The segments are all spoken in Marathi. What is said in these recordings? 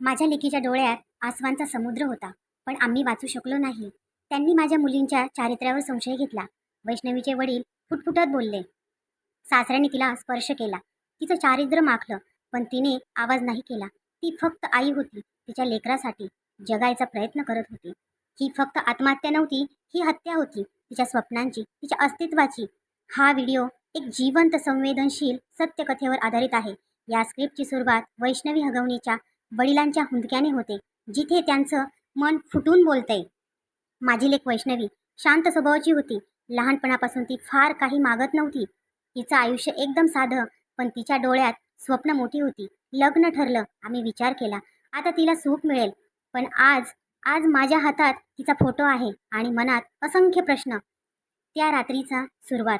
माझ्या लेकीच्या डोळ्यात आसवांचा समुद्र होता पण आम्ही वाचू शकलो नाही. त्यांनी माझ्या मुलींच्या चारित्र्यावर संशय घेतला. वैष्णवीचे वडील फुटफुटत बोलले. सासऱ्याने तिला स्पर्श केला. तिचं चारित्र्य माखलं पण तिने आवाज नाही केला. ती फक्त आई होती तिच्या लेकरासाठी जगायचा प्रयत्न करत होती. ही फक्त आत्महत्या नव्हती ही हत्या होती. तिच्या स्वप्नांची तिच्या अस्तित्वाची. हा व्हिडिओ एक जिवंत संवेदनशील सत्यकथेवर आधारित आहे. या स्क्रिप्टची सुरुवात वैष्णवी हगवणीच्या वडिलांच्या हुंदक्याने होते जिथे त्यांचं मन फुटून बोलतंय. माझी लेख वैष्णवी शांत स्वभावाची होती. लहानपणापासून ती फार काही मागत नव्हती. तिचं आयुष्य एकदम साधं पण तिच्या डोळ्यात स्वप्न मोठी होती. लग्न ठरलं आम्ही विचार केला आता तिला सुख मिळेल. पण आज आज माझ्या हातात तिचा फोटो आहे आणि मनात असंख्य प्रश्न. त्या रात्रीचा सुरुवात.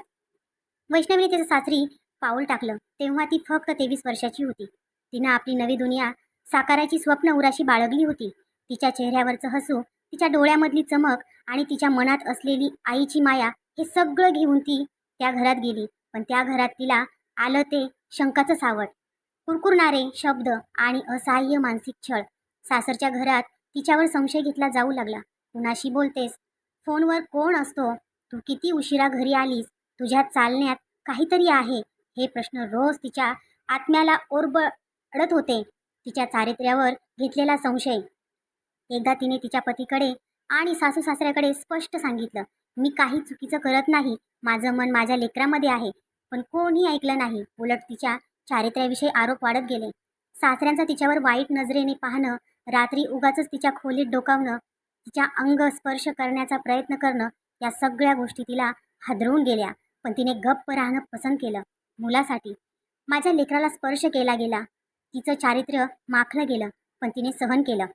वैष्णवीने तिचं सासरी पाऊल टाकलं तेव्हा ती फक्त तेवीस वर्षाची होती. तिनं आपली नवी दुनिया साकाराची स्वप्न उराशी बाळगली होती. तिच्या चेहऱ्यावरचं हसू तिच्या डोळ्यामधली चमक आणि तिच्या मनात असलेली आईची माया हे सगळं घेऊन ती त्या घरात गेली. पण त्या घरात तिला आलं ते शंकाचं सावट. कुरकुरणारे शब्द आणि असहाय्य मानसिक छळ. सासरच्या घरात तिच्यावर संशय घेतला जाऊ लागला. कुणाशी बोलतेस? फोनवर कोण असतो? तू किती उशिरा घरी आलीस? तुझ्या चालण्यात काहीतरी आहे? हे प्रश्न रोज तिच्या आत्म्याला ओरबडत होते. तिच्या चारित्र्यावर घेतलेला संशय. एकदा तिने तिच्या पतीकडे आणि सासू सासऱ्याकडे स्पष्ट सांगितलं मी काही चुकीचं करत नाही. माझं मन माझ्या लेकरामध्ये आहे. पण कोणी ऐकलं नाही. उलट तिच्या चारित्र्याविषयी आरोप वाढत गेले. सासऱ्यांचा तिच्यावर वाईट नजरेने पाहणं रात्री उगाच तिच्या खोलीत डोकावणं तिच्या अंग स्पर्श करण्याचा प्रयत्न करणं या सगळ्या गोष्टी तिला हादरवून गेल्या. पण तिने गप्प राहणं पसंत केलं. मुलासाठी. माझ्या लेकराला स्पर्श केला गेला. तिचं चारित्र्य माखलं गेलं पण तिने सहन केलं.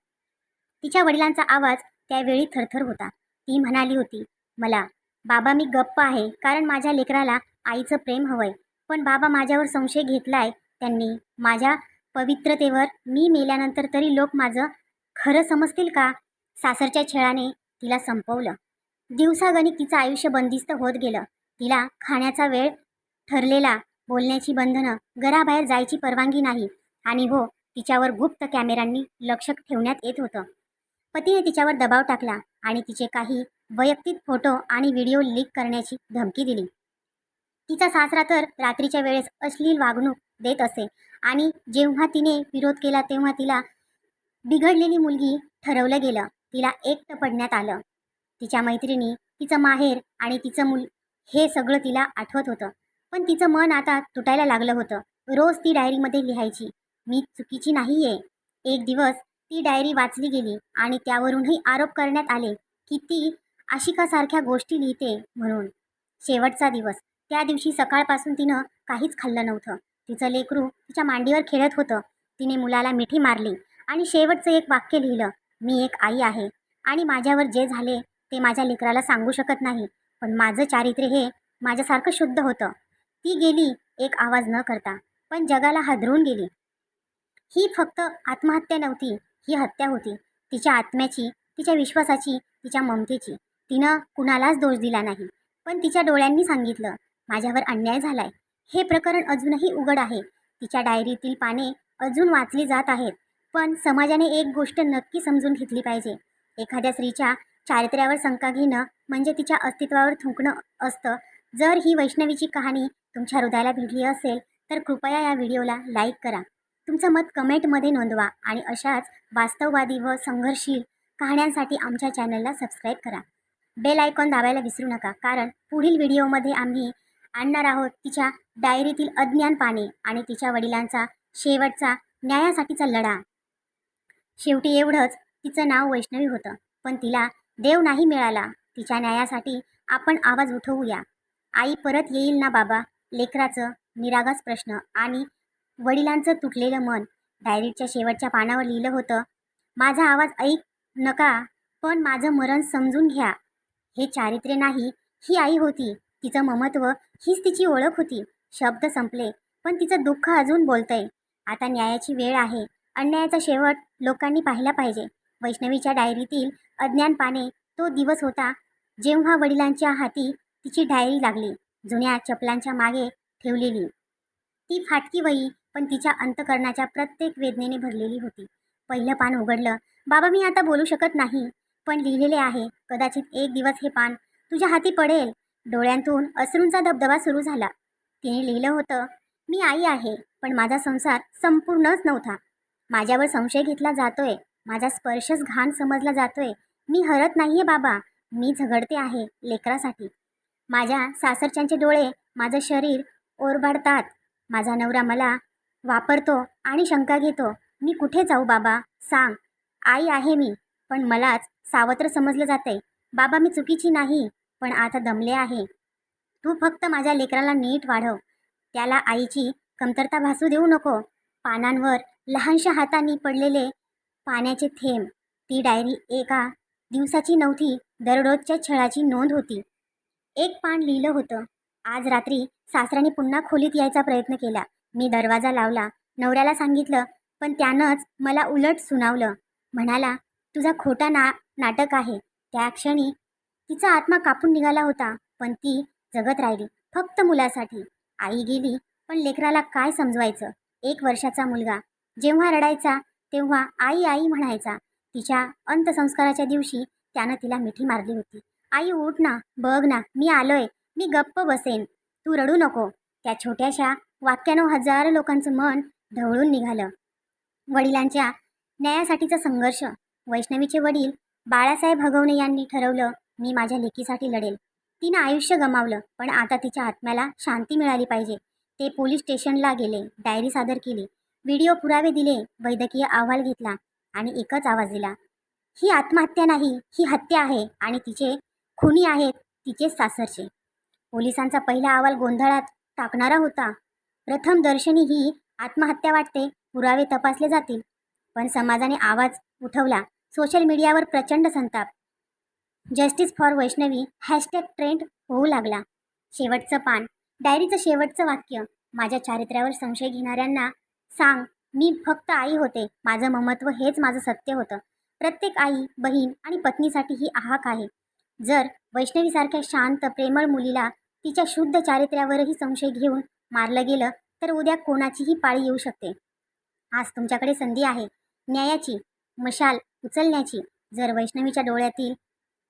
तिच्या वडिलांचा आवाज त्यावेळी थरथर होता. ती म्हणाली होती मला बाबा मी गप्प आहे कारण माझ्या लेकराला आईचं प्रेम हवंय. पण बाबा माझ्यावर संशय घेतलाय त्यांनी माझ्या पवित्रतेवर मी मेल्यानंतर तरी लोक माझं खरं समजतील का? सासरच्या छेळाने तिला संपवलं. दिवसागणिक तिचं आयुष्य बंदिस्त होत गेलं. तिला खाण्याचा वेळ ठरलेला बोलण्याची बंधनं घराबाहेर जायची परवानगी नाही. आणि हो तिच्यावर गुप्त कॅमेऱ्यांनी लक्ष ठेवण्यात येत होतं. पतीने तिच्यावर दबाव टाकला आणि तिचे काही वैयक्तिक फोटो आणि व्हिडिओ लीक करण्याची धमकी दिली. तिचा सासरा तर रात्रीच्या वेळेस अश्लील वागणूक देत असे आणि जेव्हा तिने विरोध केला तेव्हा तिला बिघडलेली मुलगी ठरवलं गेलं. तिला एकटं पडण्यात आलं. तिच्या मैत्रिणी तिचं माहेर आणि तिचं मुल हे सगळं तिला आठवत होतं. पण तिचं मन आता तुटायला लागलं होतं. रोज ती डायरीमध्ये लिहायची. मी चुकीची नाही आहे एक दिवस ती डायरी वाचली गेली आणि त्यावरूनही आरोप करण्यात आले की ती आशिकासारख्या गोष्टी लिहिते म्हणून. शेवटचा दिवस. त्या दिवशी सकाळपासून तिनं काहीच खाल्लं नव्हतं. तिचं लेकरू तिच्या मांडीवर खेळत होतं. तिने मुलाला मिठी मारली आणि शेवटचं एक वाक्य लिहिलं मी एक आई आहे आणि माझ्यावर जे झाले ते माझ्या लेकराला सांगू शकत नाही पण माझं चारित्र्य हे माझ्यासारखं शुद्ध होतं. ती गेली एक आवाज न करता पण जगाला हादरून गेली. ही फक्त आत्महत्या नव्हती ही हत्या होती. तिच्या आत्म्याची तिच्या विश्वासाची तिच्या ममतेची. तिनं कुणालाच दोष दिला नाही. पण तिच्या डोळ्यांनी सांगितलं माझ्यावर अन्याय झालाय. हे प्रकरण अजूनही उघड आहे. तिच्या डायरीतील पाने अजून वाचली जात आहेत. पण समाजाने एक गोष्ट नक्की समजून घेतली पाहिजे. एखाद्या स्त्रीच्या चारित्र्यावर शंका घेणं म्हणजे तिच्या अस्तित्वावर थुंकणं असतं. जर ही वैष्णवीची कहाणी तुमच्या हृदयाला भिडली असेल तर कृपया या व्हिडिओला लाईक करा. तुमचं मत कमेंटमध्ये नोंदवा आणि अशाच वास्तववादी व संघर्षशील कहाण्यांसाठी आमच्या चॅनलला सबस्क्राईब करा. बेल आयकॉन दाबायला विसरू नका कारण पुढील व्हिडिओमध्ये आम्ही आणणार आहोत तिच्या डायरीतील अज्ञान पाने आणि तिच्या वडिलांचा शेवटचा न्यायासाठीचा लढा. शेवटी एवढंच तिचं नाव वैष्णवी होतं पण तिला देव नाही मिळाला. तिच्या न्यायासाठी आपण आवाज उठवूया. आई परत येईल ना बाबा? लेकराचं निरागस प्रश्न आणि वडिलांचं तुटलेलं मन डायरीच्या शेवटच्या पानावर लिहिलं होतं माझा आवाज ऐक नका पण माझं मरण समजून घ्या. हे चारित्र्य नाही ही आई होती. तिचं ममत्व हीच तिची ओळख होती. शब्द संपले पण तिचं दुःख अजून बोलतंय. आता न्यायाची वेळ आहे. अन्यायाचा शेवट लोकांनी पाहिला पाहिजे. वैष्णवीच्या डायरीतील अज्ञान पाने तो दिवस होता जेव्हा वडिलांच्या हाती तिची डायरी लागली जुन्या चपलांच्या मागे ठेवलेली. ती फाटकी वही पण तिच्या अंतकरणाच्या प्रत्येक वेदनेने भरलेली होती. पहिलं पान उघडलं. बाबा मी आता बोलू शकत नाही पण लिहिलेले आहे. कदाचित एक दिवस हे पान तुझ्या हाती पडेल. डोळ्यांतून अश्रूंचा धबधबा सुरू झाला. तिने लिहिलं होतं मी आई आहे पण माझा संसार संपूर्णच नव्हता. माझ्यावर संशय घेतला जातोय. माझा स्पर्शच घाण समजला जातोय. मी हरत नाहीये बाबा. मी झगडते आहे लेकरासाठी. माझ्या सासरच्यांचे डोळे माझं शरीर ओरबाडतात. माझा नवरा मला वापरतो आणि शंका घेतो. मी कुठे जाऊ बाबा? सांग. आई आहे मी पण मलाच सावत्र समजलं जाते बाबा मी चुकीची नाही पण आता दमले आहे. तू फक्त माझ्या लेकराला नीट वाढव. त्याला आईची कमतरता भासू देऊ नको. पानांवर लहानशा हातांनी पडलेले पाण्याचे थेंब. ती डायरी एका दिवसाची नव्हती दररोजच्या छळाची नोंद होती. एक पान लिहिलं होतं. आज रात्री सासऱ्याने पुन्हा खोलीत यायचा प्रयत्न केला. मी दरवाजा लावला नवऱ्याला सांगितलं पण त्यानंच मला उलट सुनावलं. म्हणाला तुझा खोटा ना नाटक आहे. त्या क्षणी तिचा आत्मा कापून निघाला होता पण ती जगत राहिली फक्त मुलासाठी. आई गेली पण लेकराला काय समजवायचं? एक वर्षाचा मुलगा. जेव्हा रडायचा तेव्हा आई आई म्हणायचा. तिच्या अंत्यसंस्काराच्या दिवशी त्यानं तिला मिठी मारली होती. आई उठ ना बघ ना मी आलोय मी गप्प बसेन. तू रडू नको. त्या छोट्याशा वाक्यानं हजारो लोकांचं मन ढवळून निघालं. वडिलांच्या न्यायासाठीचा संघर्ष वैष्णवीचे वडील बाळासाहेब भगवणे यांनी ठरवलं मी माझ्या लेकीसाठी लढेल. तिनं आयुष्य गमावलं पण आता तिच्या आत्म्याला शांती मिळाली पाहिजे. ते पोलीस स्टेशनला गेले डायरी सादर केली. व्हिडिओ पुरावे दिले वैद्यकीय अहवाल घेतला आणि एकच आवाज दिला. ही आत्महत्या नाही ही हत्या आहे आणि तिचे खुनी आहेत तिचे सासरचे. पोलिसांचा पहिला अहवाल गोंधळात टाकणारा होता. प्रथम दर्शनी ही आत्महत्या वाटते पुरावे तपासले जातील. पण समाजाने आवाज उठवला सोशल मीडियावर प्रचंड संताप. Justice for Vaishnavi hashtag trend होऊ लागला. शेवटचं पान. डायरीचं शेवटचं वाक्य. माझ्या चारित्र्यावर संशय घेणाऱ्यांना सांग मी फक्त आई होते. माझं ममत्व हेच माझं सत्य होतं. प्रत्येक आई बहीण आणि पत्नीसाठी ही आहाक आहे. जर वैष्णवीसारख्या शांत प्रेमळ मुलीला तिच्या शुद्ध चारित्र्यावरही संशय घेऊन मारलं गेलं तर उद्या कोणाचीही पाळी येऊ शकते. आज तुमच्याकडे संधी आहे. न्यायाची मशाल उचलण्याची जर वैष्णवीच्या डोळ्यातील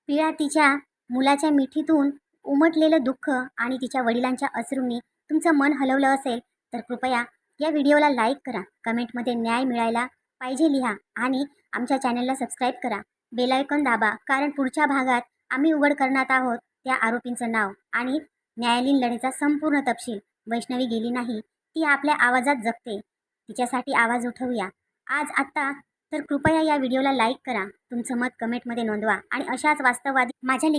पिळा तिच्या मुलाच्या मिठीतून उमटलेलं दुःख आणि तिच्या वडिलांच्या अश्रूंनी तुमचं मन हलवलं असेल तर कृपया या व्हिडिओला लाईक करा. कमेंटमध्ये न्याय मिळायला पाहिजे लिहा आणि आमच्या चॅनलला सबस्क्राईब करा. बेलायकॉन दाबा कारण पुढच्या भागात आम्ही उघड करणार आहोत त्या आरोपींचं नाव आणि न्यायालयीन लढेचा संपूर्ण तपशील. वैष्णवी गेली नाही ती आपल्या आवाजात जगते तिच्यासाठी आवाज उठवूया. आज आत्ता तर कृपया या व्हिडिओला लाईक करा. तुमचं मत कमेंटमध्ये नोंदवा आणि अशाच वास्तववादी माझ्या